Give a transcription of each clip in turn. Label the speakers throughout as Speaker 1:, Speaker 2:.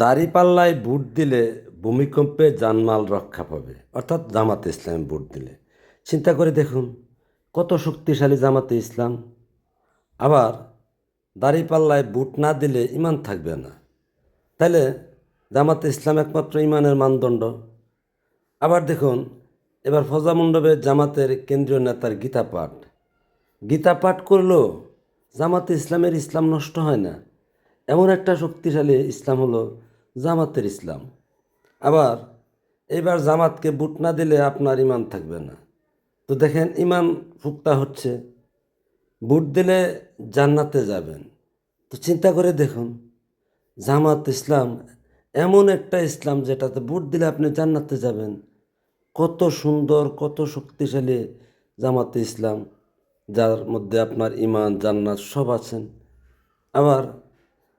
Speaker 1: দাড়িপাল্লায় বুট দিলে ভূমিকম্পে জানমাল রক্ষা পাবে। অর্থাৎ জামাতে ইসলামে বুট দিলে। চিন্তা করে দেখুন, কত শক্তিশালী জামাতে ইসলাম। আবার দাড়িপাল্লায় বুট না দিলে ইমান থাকবে না। তাহলে জামাতে ইসলাম একমাত্র ইমানের মানদণ্ড। আবার দেখুন, এবার ফজা মণ্ডপে জামাতের কেন্দ্রীয় নেতার গীতা পাঠ গীতা পাঠ করলেও জামাতে ইসলামের ইসলাম নষ্ট হয় না। এমন একটা শক্তিশালী ইসলাম হলো জামাতের ইসলাম। আবার এবার জামাতকে বুট না দিলে আপনার ইমান থাকবে না। তো দেখেন, ইমান ফুক্তা হচ্ছে, বুট দিলে জান্নাতে যাবেন। তো চিন্তা করে দেখুন, জামাত ইসলাম এমন একটা ইসলাম যেটাতে বুট দিলে আপনি জান্নাতে যাবেন। কত সুন্দর, কত শক্তিশালী জামাতে ইসলাম, যার মধ্যে আপনার ইমান, জান্নাত সব আছেন। আবার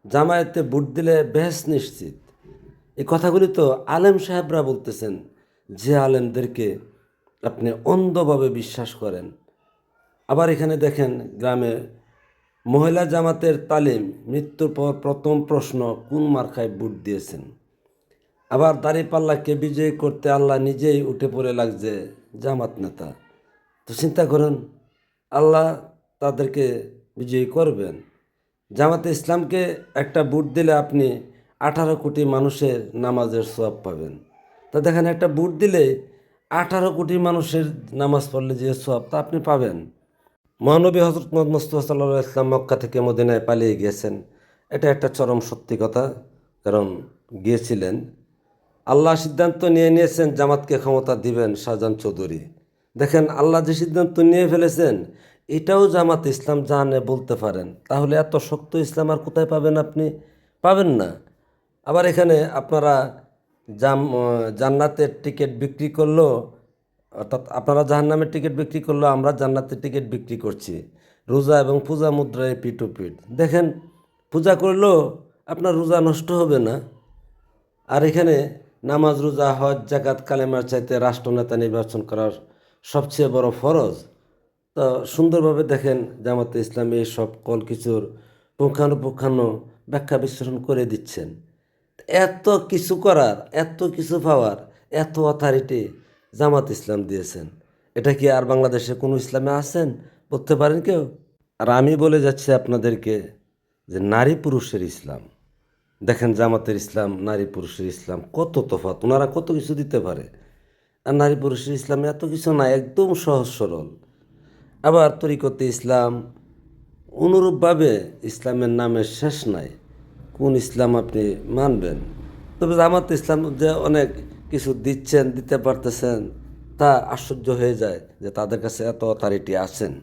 Speaker 1: জামায়াতে বুট দিলে বেশ নিশ্চিত। এই কথাগুলি তো আলেম সাহেবরা বলতেছেন যে আলেমদেরকে আপনি অন্ধভাবে বিশ্বাস করেন। আবার এখানে দেখেন গ্রামে মহিলা জামাতের তালিম মৃত্যুর পর প্রথম প্রশ্ন, কোন মার্কায় বুট দিয়েছেন? আবার দাঁড়িপাল্লাকে বিজয়ী করতে আল্লাহ নিজেই উঠে পড়ে লাগছে জামাত নেতা। তো চিন্তা করেন, আল্লাহ তাদেরকে বিজয়ী করবেন। জামাতে ইসলামকে একটা বুট দিলে আপনি আঠারো কোটি মানুষের নামাজের সব পাবেন। তা দেখেন, একটা বুট দিলে আঠারো কোটি মানুষের নামাজ পড়লে যে সব তা আপনি পাবেন। মহানবী হজরত মোহাম্মদ মুস্তফা সাল্লাহ ইসলাম মক্কা থেকে মদিনায় পালিয়ে গিয়েছেন। এটা একটা চরম সত্যি কথা, কারণ গিয়েছিলেন। আল্লাহ সিদ্ধান্ত নিয়ে নিয়েছেন, জামাতকে ক্ষমতা দিবেন শাহজাহান চৌধুরী। দেখেন, আল্লাহ যে সিদ্ধান্ত নিয়ে ফেলেছেন এটাও জামাত ইসলাম জানে বলতে পারেন। তাহলে এত শক্ত ইসলাম আর কোথায় পাবেন আপনি? পাবেন না। আবার এখানে আপনারা জাম, জান্নাতের টিকিট বিক্রি করল, অর্থাৎ আপনারা জাহান্নামের টিকিট বিক্রি করল, আমরা জান্নাতের টিকিট বিক্রি করছি। রোজা এবং পূজা মুদ্রায় পিট টু পিট দেখেন, পূজা করলেও আপনার রোজা নষ্ট হবে না। আর এখানে নামাজ, রোজা, হজ জাকাত কালেমার চাইতে রাষ্ট্রনেতা নির্বাচন করার সবচেয়ে বড় ফরজ। তো সুন্দরভাবে দেখেন জামাতে ইসলামী সব কল কিছুর পুঙ্খানুপুঙ্খানু ব্যাখ্যা বিশ্লেষণ করে দিচ্ছেন। এত কিছু করার, এত কিছু পাওয়ার, এত অথরিটি জামাত ইসলাম দিয়েছেন। এটা কি আর বাংলাদেশে কোনো ইসলামে আছেন? বলতে পারেন কেউ? আর আমি বলে যাচ্ছি আপনাদেরকে যে নারী পুরুষের ইসলাম। দেখেন জামাতের ইসলাম, নারী পুরুষের ইসলাম, কত তফাৎ, ওনারা কত কিছু দিতে পারে। আর নারী পুরুষের ইসলামে এত কিছু না একদম সহজ সরল। আবার তরিকতে ইসলাম অনুরূপভাবে ইসলামের নামে শেষ নাই। কোন ইসলাম আপনি মানবেন? তবে জামাত ইসলাম যে অনেক কিছু দিচ্ছেন, দিতে পারতেছেন, তা আশ্চর্য হয়ে যায় যে তাদের কাছে এত অথরিটি আছেন।